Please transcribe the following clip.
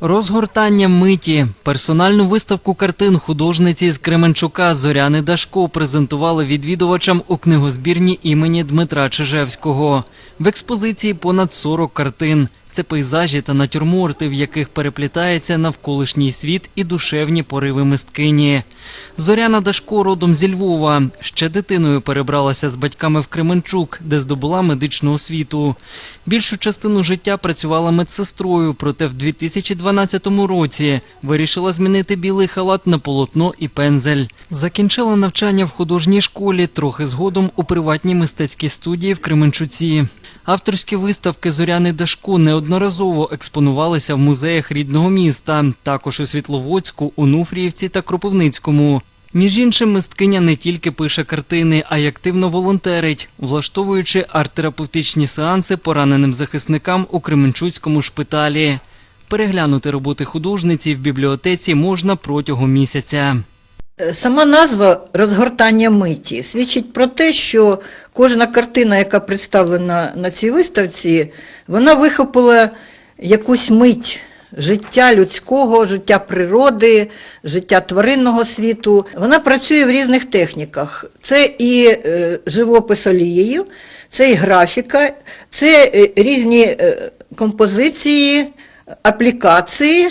Розгортання миті. Персональну виставку картин художниці з Кременчука Зоряни Дашко презентували відвідувачам у книгозбірні імені Дмитра Чижевського. В експозиції понад 40 картин. Це пейзажі та натюрморти, в яких переплітається навколишній світ і душевні пориви мисткині. Зоряна Дашко родом зі Львова. Ще дитиною перебралася з батьками в Кременчук, де здобула медичну освіту. Більшу частину життя працювала медсестрою, проте в 2012 році вирішила змінити білий халат на полотно і пензель. Закінчила навчання в художній школі, трохи згодом у приватній мистецькій студії в Кременчуці. Авторські виставки Зоряни Дашко неодноразово експонувалися в музеях рідного міста, також у Світловодську, Онуфріївці та Кропивницькому. Між іншим, мисткиня не тільки пише картини, а й активно волонтерить, влаштовуючи арт-терапевтичні сеанси пораненим захисникам у Кременчуцькому шпиталі. Переглянути роботи художниці в бібліотеці можна протягом місяця. Сама назва розгортання миті свідчить про те, що кожна картина, яка представлена на цій виставці, вона вихопила якусь мить життя людського, життя природи, життя тваринного світу. Вона працює в різних техніках. Це і е, живопис олією, це і графіка, це е, різні е, композиції, аплікації.